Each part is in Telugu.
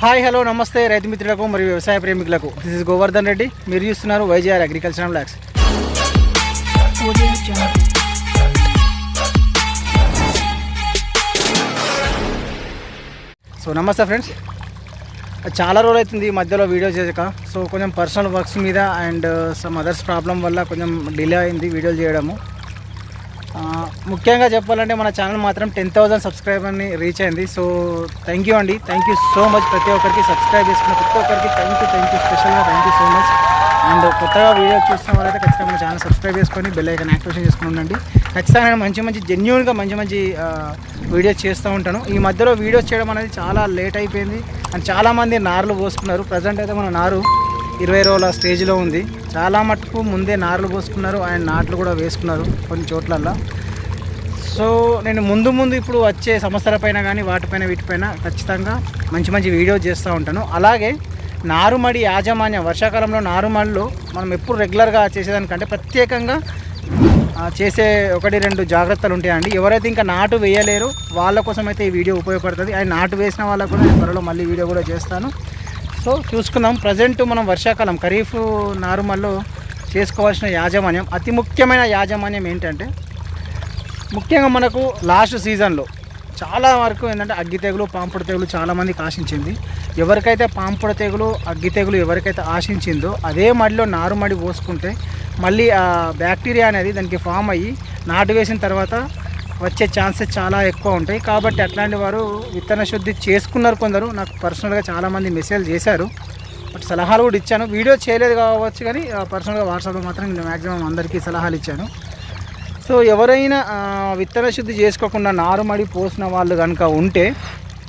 హాయ్ హలో నమస్తే రైతు మిత్రులకు మరియు వ్యవసాయ ప్రేమికులకు. This is Govardhan Reddy. మీరు చూస్తున్నారు వైజీఆర్ అగ్రికల్చర్ బ్లాక్స్ సో నమస్తే ఫ్రెండ్స్ చాలా రోజులు అవుతుంది ఈ మధ్యలో వీడియో చేయక. సో కొంచెం పర్సనల్ వర్క్స్ మీద అండ్ సమ్ అదర్స్ ప్రాబ్లం వల్ల కొంచెం డిలే అయింది వీడియోలు చేయడము. ముఖ్యంగా చెప్పాలంటే మన ఛానల్ మాత్రం టెన్ థౌసండ్ సబ్స్క్రైబర్ని రీచ్ అయింది. సో థ్యాంక్ యూ అండి. థ్యాంక్ యూ సో మచ్ ప్రతి ఒక్కరికి సబ్స్క్రైబ్ చేసుకున్న ప్రతి ఒక్కరికి థ్యాంక్ యూ థ్యాంక్ యూ స్పెషల్గా thank you so much and కొత్తగా వీడియో చూసిన వాళ్ళైతే ఖచ్చితంగా మన ఛానల్ సబ్స్క్రైబ్ చేసుకొని బెల్ ఐకన్ యాక్టివేషన్ చేసుకుని ఉండండి. ఖచ్చితంగా నేను మంచి మంచి జెన్యున్గా మంచి మంచి వీడియోస్ చేస్తూ ఉంటాను. ఈ మధ్యలో వీడియోస్ చేయడం అనేది చాలా లేట్ అయిపోయింది. అండ్ చాలామంది నార్లు పోసుకున్నారు. ప్రజెంట్ అయితే మన నారు ఇరవై రోజుల స్టేజ్లో ఉంది. చాలా మటుకు ముందే నార్లు పోసుకున్నారు. అండ్ నాట్లు కూడా వేసుకున్నారు కొన్ని చోట్లల్లో. సో నేను ముందు ముందు ఇప్పుడు వచ్చే సమస్యల పైన కానీ వాటిపైన వీటిపైన ఖచ్చితంగా మంచి మంచి వీడియో చేస్తూ ఉంటాను. అలాగే నారుమడి యాజమాన్యం వర్షాకాలంలో నారుమడిలో మనం ఎప్పుడు రెగ్యులర్గా చేసేదానికంటే ప్రత్యేకంగా చేసే ఒకటి రెండు జాగ్రత్తలు ఉంటాయండి. ఎవరైతే ఇంకా నాటు వేయలేరు వాళ్ళ కోసం అయితే ఈ వీడియో ఉపయోగపడుతుంది. ఆయన నాటు వేసిన వాళ్ళకు కూడా నేను త్వరలో మళ్ళీ వీడియో కూడా చేస్తాను. సో చూసుకుందాం. ప్రజెంట్ మనం వర్షాకాలం ఖరీఫ్ నారుమల్లో చేసుకోవాల్సిన యాజమాన్యం అతి ముఖ్యమైన యాజమాన్యం ఏంటంటే ముఖ్యంగా మనకు లాస్ట్ సీజన్లో చాలా వరకు ఏంటంటే అగ్గి తెగులు పాంపుడు తెగులు చాలామందికి ఆశించింది ఎవరికైతే పాంపుడు తెగులు అగ్గి తెగులు ఎవరికైతే ఆశించిందో అదే మడిలో నారుమడి పోసుకుంటే మళ్ళీ ఆ బ్యాక్టీరియా అనేది దానికి ఫామ్ అయ్యి నాటు వేసిన తర్వాత వచ్చే ఛాన్సెస్ చాలా ఎక్కువ ఉంటాయి. కాబట్టి అట్లాంటి వారు విత్తన శుద్ధి చేసుకున్నారు కొందరు. నాకు పర్సనల్గా చాలామంది మెసేజ్ చేశారు. బట్ సలహాలు కూడా ఇచ్చాను. వీడియో చేయలేదు కావచ్చు కానీ పర్సనల్గా వాట్సాప్లో మాత్రం నేను మ్యాక్సిమం అందరికీ సలహాలు ఇచ్చాను. సో ఎవరైనా విత్తన శుద్ధి చేసుకోకుండా నారుమడి పోసిన వాళ్ళు కనుక ఉంటే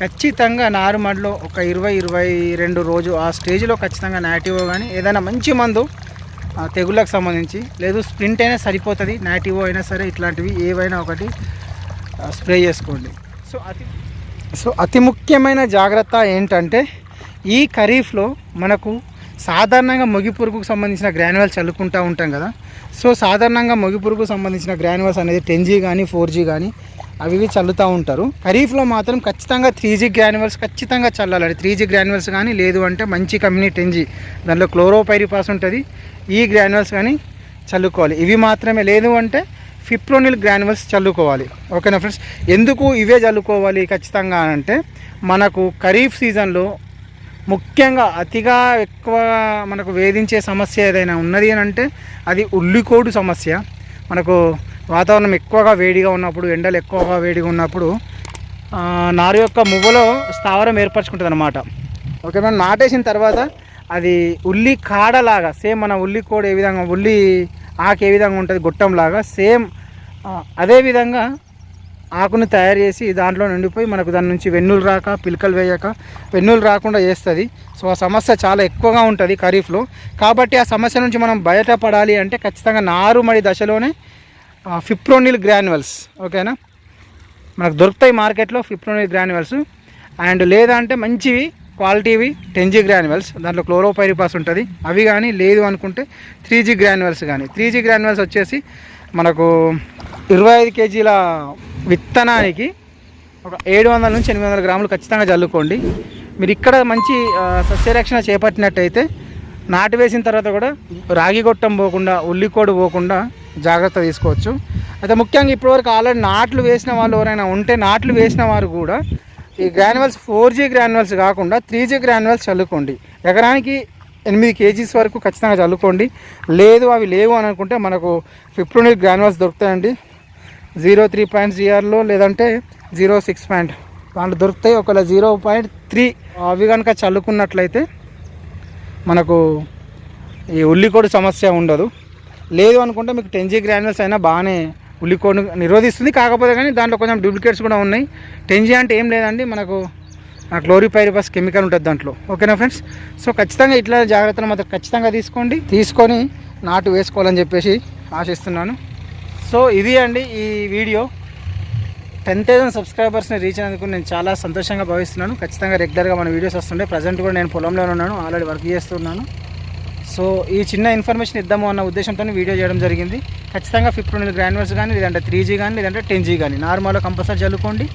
ఖచ్చితంగా నారుమడిలో ఒక ఇరవై ఇరవై రెండు రోజు ఆ స్టేజ్లో ఖచ్చితంగా నాటివో కానీ ఏదైనా మంచి మందు తెగుళ్ళకు సంబంధించి లేదు స్ప్రింట్ అయినా సరిపోతుంది నాటివో అయినా సరే ఇట్లాంటివి ఏవైనా ఒకటి స్ప్రే చేసుకోండి. సో అతి సో అతి ముఖ్యమైన జాగ్రత్త ఏంటంటే ఈ ఖరీఫ్లో మనకు సాధారణంగా మొగి పురుగుకు సంబంధించిన గ్రాన్యువల్స్ చల్లుకుంటూ ఉంటాం కదా. సో సాధారణంగా మొగి పురుగుకు సంబంధించిన గ్రాన్యువల్స్ అనేది టెన్ జీ కానీ ఫోర్ జీ కానీ అవి ఇవి చల్లుతూ ఉంటారు. ఖరీఫ్లో మాత్రం ఖచ్చితంగా త్రీ జీ గ్రాన్యువల్స్ ఖచ్చితంగా చల్లాలి. త్రీ జీ గ్రాన్యువల్స్ కానీ లేదు అంటే మంచి కంపెనీ టెన్ జీ. దాంట్లో క్లోరోపైరిపాస్ ఉంటుంది. ఈ గ్రాన్యువల్స్ కానీ చల్లుకోవాలి. ఇవి మాత్రమే లేదు అంటే ఫిప్రోనిల్ గ్రాన్యువల్స్ చల్లుకోవాలి. ఓకేనా ఫ్రెండ్స్? ఎందుకు ఇవే చల్లుకోవాలి ఖచ్చితంగా అంటే మనకు ఖరీఫ్ సీజన్లో ముఖ్యంగా అతిగా ఎక్కువ మనకు వేధించే సమస్య ఏదైనా ఉన్నది అని అంటే అది ఉల్లికోడు సమస్య. మనకు వాతావరణం ఎక్కువగా వేడిగా ఉన్నప్పుడు ఎండలు ఎక్కువగా వేడిగా ఉన్నప్పుడు నారు యొక్క మువ్వలో స్థావరం ఏర్పరచుకుంటుంది అనమాట ఓకే మనం నాటేసిన తర్వాత అది ఉల్లి కాడలాగా సేమ్ మన ఉల్లి కోడ ఏ విధంగా ఉల్లి ఆకు ఏ విధంగా ఉంటుంది గొట్టంలాగా సేమ్ అదేవిధంగా అదే విధంగా ఆకును తయారు చేసి దాంట్లో నిండిపోయి మనకు దాని నుంచి వెన్నులు రాక పిలకలు వేయక వెన్నులు రాకుండా చేస్తుంది. సో ఆ సమస్య చాలా ఎక్కువగా ఉంటుంది ఖరీఫ్లో. కాబట్టి ఆ సమస్య నుంచి మనం బయటపడాలి అంటే ఖచ్చితంగా నారుమడి దశలోనే ఫిప్రోనిల్ గ్రాన్యువల్స్ ఓకేనా? మనకు దొరుకుతాయి మార్కెట్లో ఫిప్రోనిల్ గ్రాన్యువల్స్ అండ్ లేదంటే మంచివి క్వాలిటీవి టెన్ జీ గ్రాన్యువల్స్ దాంట్లో క్లోరోపైరిపాస్ ఉంటుంది. అవి కానీ లేదు అనుకుంటే త్రీ జీ గ్రాన్యువల్స్ కానీ త్రీ జీ గ్రాన్యువల్స్ వచ్చేసి మనకు ఇరవై ఐదు కేజీల విత్తనానికి ఒక ఏడు వందల నుంచి ఎనిమిది వందల గ్రాములు ఖచ్చితంగా చల్లుకోండి. మీరు ఇక్కడ మంచి సస్యరక్షణ చేపట్టినట్టయితే నాటు వేసిన తర్వాత కూడా రాగి గొట్టం పోకుండా ఉల్లికోడు పోకుండా జాగ్రత్త తీసుకోవచ్చు. అయితే ముఖ్యంగా ఇప్పటివరకు ఆల్రెడీ నాట్లు వేసిన వాళ్ళు ఎవరైనా ఉంటే నాట్లు వేసిన వారు కూడా ఈ గ్రాన్యువల్స్ ఫోర్ జీ గ్రాన్యువల్స్ కాకుండా త్రీ జీ గ్రాన్యువల్స్ చల్లుకోండి. ఎకరానికి ఎనిమిది కేజీస్ వరకు ఖచ్చితంగా చల్లుకోండి. లేదు అవి లేవు అని అనుకుంటే మనకు ఫిఫ్టీన్ గ్రాన్యువల్స్ దొరుకుతాయండి. జీరో త్రీ పాయింట్ జీఆర్లో లేదంటే జీరో సిక్స్ పాయింట్. దాంట్లో దొరుకుతాయి. ఒకవేళ జీరో పాయింట్ త్రీ అవి కనుక చల్లుకున్నట్లయితే మనకు ఈ ఉల్లికోడు సమస్య ఉండదు. లేదు అనుకుంటే మీకు టెన్ జీ గ్రాన్యువల్స్ అయినా బాగానే ఉల్లికోడు నిరోధిస్తుంది. కాకపోతే కానీ దాంట్లో కొంచెం డూప్లికేట్స్ కూడా ఉన్నాయి. టెన్ జీ అంటే ఏం లేదండి. మనకు క్లోరిపైరిపస్ కెమికల్ ఉంటుంది దాంట్లో. ఓకేనా ఫ్రెండ్స్ సో ఖచ్చితంగా ఇట్లా జాగ్రత్తలు మాత్రం ఖచ్చితంగా తీసుకోండి. తీసుకొని నాటు వేసుకోవాలని చెప్పేసి ఆశిస్తున్నాను. సో ఇది అండి ఈ వీడియో. టెన్ థౌసండ్ సబ్స్క్రైబర్స్ని రీచ్ అయినందుకు నేను చాలా సంతోషంగా భావిస్తున్నాను. ఖచ్చితంగా రెగ్యులర్గా మన వీడియోస్ వస్తుండే. ప్రజెంట్ కూడా నేను పొలంలోనే ఉన్నాను. ఆల్రెడీ వర్క్ చేస్తున్నాను. సో ఈ చిన్న ఇన్ఫర్మేషన్ ఇద్దాము అన్న ఉద్దేశంతో వీడియో చేయడం జరిగింది. ఖచ్చితంగా ఫిఫ్టీన్ గ్రాన్యువల్స్ కానీ లేదంటే త్రీ జీ కానీ లేదంటే టెన్ జీ కానీ నార్మల్గా కంపల్సరీ చల్లుకోండి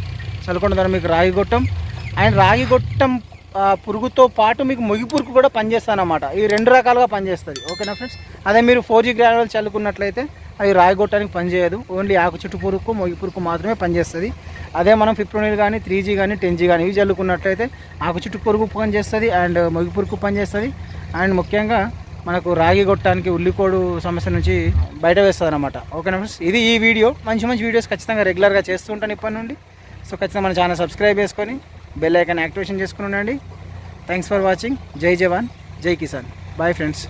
చల్లుకోవడం ద్వారా మీకు రాగి గొట్టం. అండ్ రాగి గొట్టం పురుగుతో పాటు మీకు మొగి పురుగు కూడా పనిచేస్తుంది ఇవి ఈ రెండు రకాలుగా పనిచేస్తుంది. ఓకేనా ఫ్రెండ్స్? అదే మీరు ఫోర్ జీ గ్రానువల్ చల్లుకున్నట్లయితే అవి రాయగొట్టడానికి పనిచేయదు. ఓన్లీ ఆకు చుట్టు పురుగు మొగి పురుగు మాత్రమే పనిచేస్తుంది. అదే మనం ఫిప్రోనిల్ కానీ త్రీ జీ కానీ టెన్ జీ కానీ ఇవి చల్లుకున్నట్లయితే ఆకు చుట్టు పురుగు పనిచేస్తుంది అండ్ మొగి పురుగు పనిచేస్తుంది. అండ్ ముఖ్యంగా మనకు రాగి కొట్టడానికి ఉల్లికోడు సమస్య నుంచి బయట వేస్తుంది అనమాట ఓకేనా ఫ్రెండ్స్? ఇది ఈ వీడియో. మంచి మంచి వీడియోస్ ఖచ్చితంగా రెగ్యులర్గా చేస్తూ ఉంటాను ఇప్పటి నుండి. సో ఖచ్చితంగా మన ఛానల్ సబ్స్క్రైబ్ చేసుకొని బెల్ ఐకాన్ యాక్టివేషన్ చేసుకుని ఉండండి. థ్యాంక్స్ ఫర్ వాచింగ్ జై జవాన్ జై కిసాన్. Bye friends